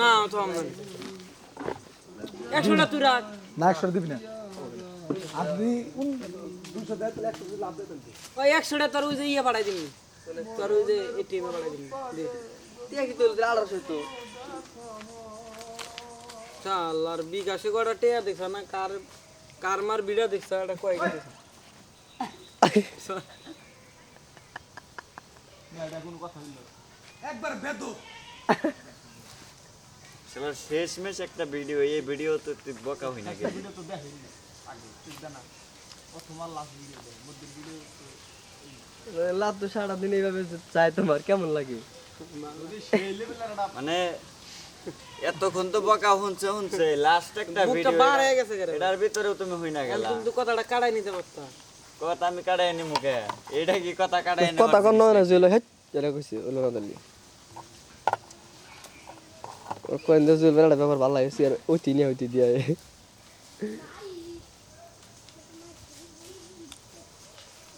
না তো আমার একশোটা তুই রাখ। না একশো দিবি না। আপনি দুশো দেয় তাহলে একশো লাভ দেয় ওই একশোটা তোর ওই যে ইয়ে পাঠাই দিবি। তোর ওই যে এটিএমে পাঠাই দিবি। দেখি তো আড়াইশো তো? চাল আর বিকাশে কটা টেয়া দেখছ না? কার কার মার বিড়া দেখছ? এটা কয়েক দেখছ? একবার বেদ শালা শেষমেশ একটা ভিডিও এই ভিডিও তো তুই বকা হই না গেলি লাভ তো সারাদিন এইভাবে চাই তোমার কেমন লাগে? মানে এতক্ষণ তো বকা শুনছে শুনছে লাস্ট একটা ভিডিও বার হয়ে গেছে এটার ভিতরেও তুমি হই না গেলা। কিন্তু কথাটা কাটাই নিতে পারতা। কথা আমি কাটাই নি মুখে এটা কি কথা কাটাই নি কথা কন না জুয়েল হেট যেটা কইছি ওলো না কোন দে জুয়েল বেড়া ব্যাপার ভালো লাগে আর ওইটি নিয়ে ওইটি দিয়া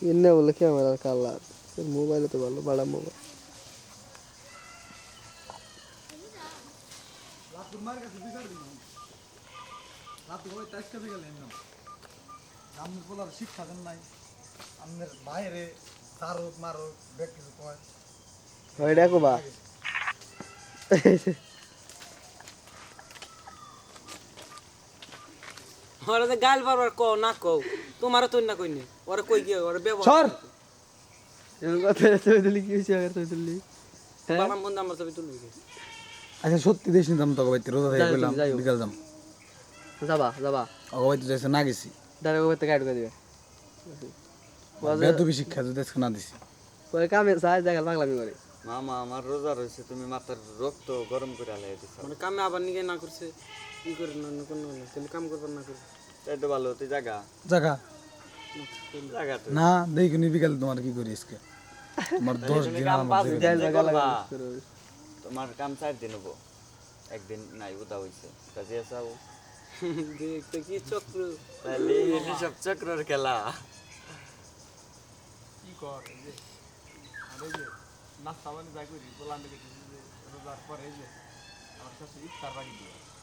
এনে বলে ক্যামেরার কালার মোবাইলে তো ভালো বড় মোবাইল। শিক্ষা দেন নাই আপনার বাইরে তারক মারক বেগ কিছু কয় দেখো ওরা যে গাল বারবার কও না কও তোমারও তো না কইনি ওরা কই গিয়ে ওরা ব্যবহার সর! কি হইছে আগে তুই দিলি বানাম বন্ধু আমার ছবি তুলবি? আচ্ছা সত্যি দেশ নিতাম তোকে বাইতে রোজা থেকে বললাম বিকাল যাম। যাবা যাবা। ওকে বাইতে যাইছে না গেছি। দাঁড়া করতে গাইড করে দিবে। বেদবি শিক্ষা যদি না দিছি। পরে কামে যায় জায়গা পাগলামি করে। মামা আমার রোজা রয়েছে তুমি মাথার রক্ত গরম করে আলাই দিছ। মানে কামে আবার নিগে না করছে কি করে না কোনো তাহলে কাম করবার না করে তাই তো ভালো তুই জাগা। জাগা? জাগা না দেখি নি বিকাল তোমার কি করি আজকে। তোমার দশ তুমি দিন কাম আমার দেখে- দিন তোমার কাম চার দিন হব। একদিন নাই উদা হইছে। কাজে আসাও দেখতে কি চক্র। তাহলে এটি সব চক্রের খেলা। নাস্তা মানে যা করি বললাম রোজার পরে যে আমার কাছে ইফতার বাড়ি দিয়ে